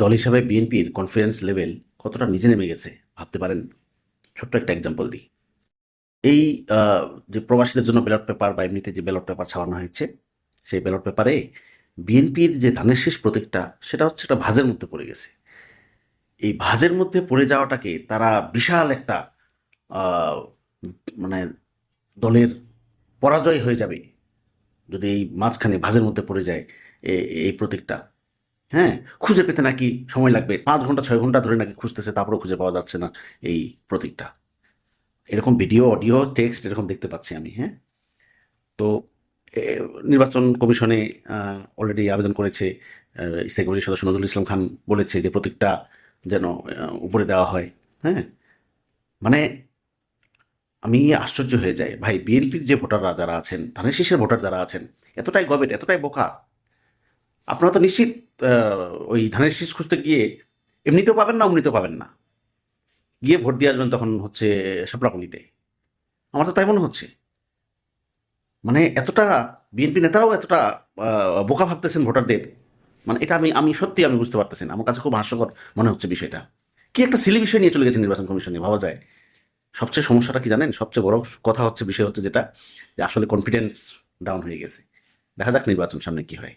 দল হিসাবে বিএনপির কনফিডেন্স লেভেল কতটা নিচে নেমে গেছে, ভাবতে পারেন? ছোট্ট একটা এক্সাম্পল দিই। এই যে প্রবাসীদের জন্য ব্যালট পেপার বা এমনিতে যে ব্যালট পেপার ছাপানো হয়েছে, সেই ব্যালট পেপারে বিএনপির যে ধানের শেষ প্রতীকটা, সেটা হচ্ছে একটা ভাজের মধ্যে পড়ে গেছে। এই ভাজের মধ্যে পড়ে যাওয়াটাকে তারা বিশাল একটা মানে দলের পরাজয় হয়ে যাবে। যদি এই মাঝখানে ভাজের মধ্যে পড়ে যায় এই প্রতীকটা। হ্যাঁ খুঁজে পেতে নাকি সময় লাগবে? পাঁচ ঘণ্টা, ছয় ঘণ্টা ধরে নাকি খুঁজতেছে, তারপরেও খুঁজে পাওয়া যাচ্ছে না এই প্রতীকটা। এরকম ভিডিও অডিও টেক্সট এরকম দেখতে পাচ্ছি আমি হ্যাঁ? তো নির্বাচন কমিশনে অলরেডি আবেদন করেছে স্থায়ী কমিটির সদস্য নজরুল ইসলাম খান বলেছে যে প্রতীকটা যেন উপরে দেওয়া হয় হ্যাঁ? মানে আমি আশ্চর্য হয়ে যাই। ভাই বিএনপির যে ভোটাররা যারা আছেন, ধানের শীষের ভোটার যারা আছেন, এতটাই গবেট, এতটাই বোকা। আপনারা তো নিশ্চিত ওই ধানের শীষ খুঁজতে গিয়ে এমনিতেও পাবেন না, অমনিতেও পাবেন না। গিয়ে ভোট দিয়ে আসবেন তখন হচ্ছে সাপড়াকলিতে আমার তো তাই মনে হচ্ছে। মানে এতটা বিএনপি নেতারাও এতটা বোকা ভাবতেছেন ভোটারদের। মানে এটা আমি আমি সত্যি আমি বুঝতে পারতেছি না। আমার কাছে খুব হাস্যকর মনে হচ্ছে বিষয়টা। কি একটা সিলি বিষয় নিয়ে চলে গেছে নির্বাচন কমিশনে ভাবা যায়? সবচেয়ে সমস্যাটা কি জানেন? সবচেয়ে বড় কথা হচ্ছে বিষয় হচ্ছে যেটা, যে আসলে কনফিডেন্স ডাউন হয়ে গেছে। দেখা যাক নির্বাচন সামনে কি হয়।